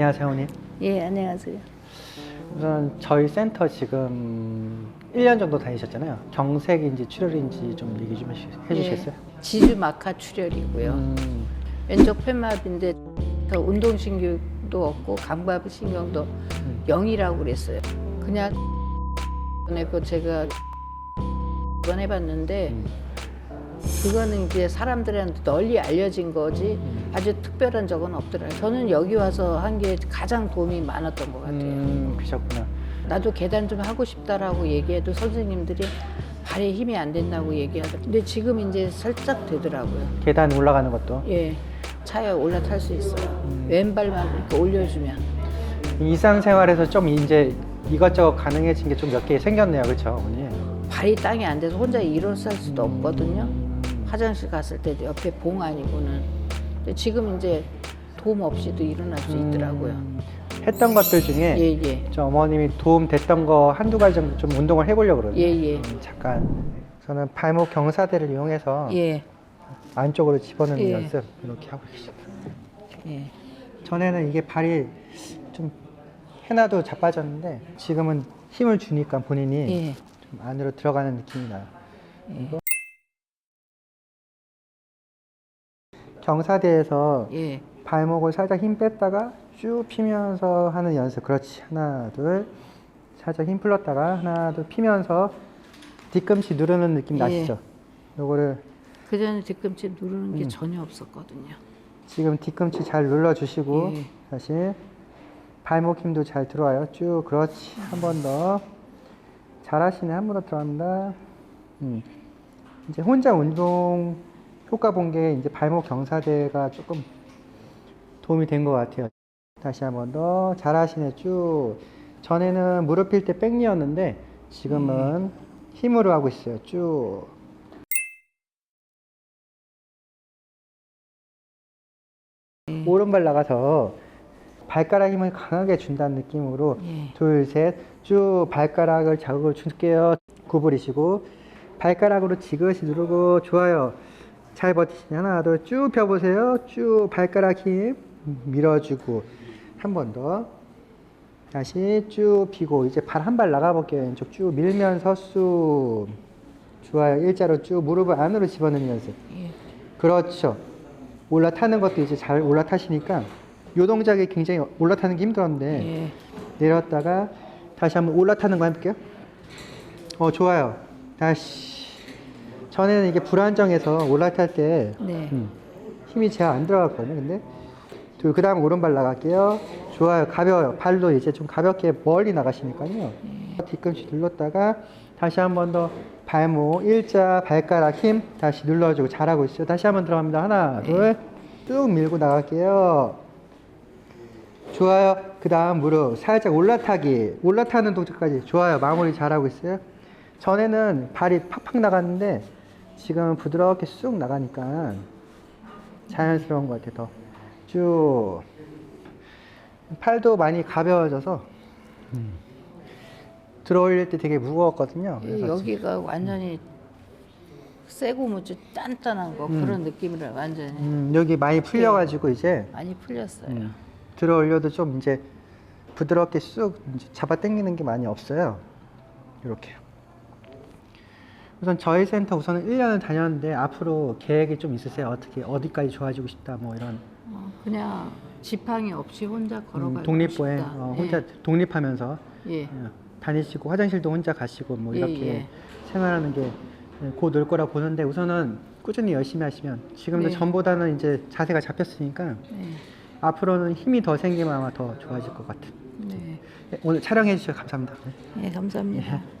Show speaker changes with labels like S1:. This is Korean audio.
S1: 안녕하세요, 어머니.
S2: 예, 안녕하세요.
S1: 우선 저희 센터 지금 1년 정도 다니셨잖아요. 경색인지 출혈인지 좀 얘기 좀 해주- 해주시겠어요?
S2: 예, 지주 마카 출혈이고요.
S1: 음,
S2: 왼쪽 폐마비인데 더 운동신경도 없고
S1: 음.
S2: 0이라고 그랬어요. 그냥 그 제가 이번 해봤는데
S1: 음.
S2: 그거는 이제 사람들한테 널리 알려진 거지
S1: 음.
S2: 아주 특별한 적은 없더라고요. 저는 여기 와서 한 게 가장 도움이 많았던 것 같아요.
S1: 음, 그러셨구나.
S2: 나도 계단 좀 하고 싶다라고 얘기해도 선생님들이 발에 힘이 안 된다고 얘기하더라고요. 근데 지금 이제 살짝 되더라고요.
S1: 계단 올라가는 것도.
S2: 예, 차에 올라탈 수 있어요.
S1: 음.
S2: 왼발만 이렇게 올려주면.
S1: 일상생활에서 좀 이제 이것저것 가능해진 게 좀 몇 개 생겼네요. 그렇죠, 어머니?
S2: 발이 땅이 안 돼서 혼자 일어설 수도 없거든요.
S1: 음,
S2: 화장실 갔을 때도 옆에 봉 아니고는. 근데 지금 이제 도움 없이도 일어날 수 있더라고요.
S1: 음, 했던 것들 중에
S2: 예, 예.
S1: 저 어머님이 도움 됐던 거 한두 가지 정도 좀 운동을 해보려고 그러거든요.
S2: 예, 예.
S1: 음, 잠깐. 저는 발목 경사대를 이용해서
S2: 예,
S1: 안쪽으로 집어넣는
S2: 예.
S1: 연습 이렇게 하고 계십니다.
S2: 예.
S1: 전에는 이게 발이 좀 해놔도 자빠졌는데 지금은 힘을 주니까 본인이
S2: 예.
S1: 좀 안으로 들어가는 느낌이 나요. 이거 경사대에서
S2: 예.
S1: 발목을 살짝 힘 뺐다가 쭉 피면서 하는 연습. 그렇지. 하나, 둘. 살짝 힘 풀었다가 하나, 둘 피면서 뒤꿈치 누르는 느낌
S2: 예.
S1: 나시죠? 요거를
S2: 그 전에 뒤꿈치 누르는 게
S1: 음.
S2: 전혀 없었거든요.
S1: 지금 뒤꿈치 잘 눌러 주시고
S2: 예.
S1: 다시 발목 힘도 잘 들어와요. 쭉 그렇지. 한 번 더. 잘하시네. 한 번 더 들어간다. 음. 이제 혼자 운동 효과 본 게 이제 발목 경사대가 조금 도움이 된 것 같아요. 다시 한 번 더. 잘하시네. 쭉. 전에는 무릎 필 때 백리였는데 지금은 힘으로 하고 있어요. 쭉. 오른발 나가서 발가락 힘을 강하게 준다는 느낌으로
S2: 예.
S1: 둘, 셋, 쭉 발가락을 자극을 줄게요. 구부리시고 발가락으로 지그시 누르고 좋아요. 잘 버티시네. 하나, 둘, 쭉 펴보세요. 쭉 발가락 힘 밀어주고 한 번 더. 다시 쭉 피고 이제 발 한 발 나가볼게요. 왼쪽 쭉 밀면서 쑥. 좋아요. 일자로 쭉 무릎을 안으로 집어넣는 연습.
S2: 예.
S1: 그렇죠. 올라타는 것도 이제 잘 올라타시니까 요 동작이 굉장히 올라타는 게 힘들었는데
S2: 예.
S1: 내렸다가 다시 한번 올라타는 거 해볼게요. 어 좋아요. 다시 전에는 이게 불안정해서 올라탈 때
S2: 네.
S1: 음, 힘이 잘 안 들어갔거든요. 근데 그 다음 오른발 나갈게요. 좋아요. 가벼워요. 발도 이제 좀 가볍게 멀리 나가시니까요. 뒤꿈치 눌렀다가 다시 한 번 더 발목 일자 발가락 힘 다시 눌러주고 잘하고 있어요. 다시 한 번 들어갑니다. 하나 둘 쭉 밀고 나갈게요. 좋아요. 그 다음 무릎 살짝 올라타기 올라타는 동작까지 좋아요. 마무리 잘하고 있어요. 전에는 발이 팍팍 나갔는데 지금은 부드럽게 쑥 나가니까 자연스러운 것 같아요. 더. 쭉. 팔도 많이 가벼워져서 들어올릴 때 되게 무거웠거든요.
S2: 여기가 완전히 세고 무지 단단한 거
S1: 음.
S2: 그런 느낌이라 완전히
S1: 음, 여기 많이 풀려가지고 이제
S2: 많이 풀렸어요.
S1: 음, 들어올려도 좀 이제 부드럽게 쑥 잡아 당기는 게 많이 없어요. 이렇게. 우선 저희 센터 우선은 1년을 다녔는데 앞으로 계획이 좀 있으세요? 어떻게 어디까지 좋아지고 싶다 뭐 이런
S2: 어, 그냥 지팡이 없이 혼자 걸어가고
S1: 음, 독립보행
S2: 싶다.
S1: 어, 혼자 독립하면서
S2: 예.
S1: 어, 다니시고 화장실도 혼자 가시고 뭐
S2: 예,
S1: 이렇게
S2: 예.
S1: 생활하는 게곧늘 거라 보는데 우선은 꾸준히 열심히 하시면 지금도
S2: 네.
S1: 전보다는 이제 자세가 잡혔으니까
S2: 네.
S1: 앞으로는 힘이 더 생기면 아마 더 좋아질 것 같아요.
S2: 네.
S1: 네, 오늘 촬영해 주셔서 감사합니다.
S2: 네, 감사합니다.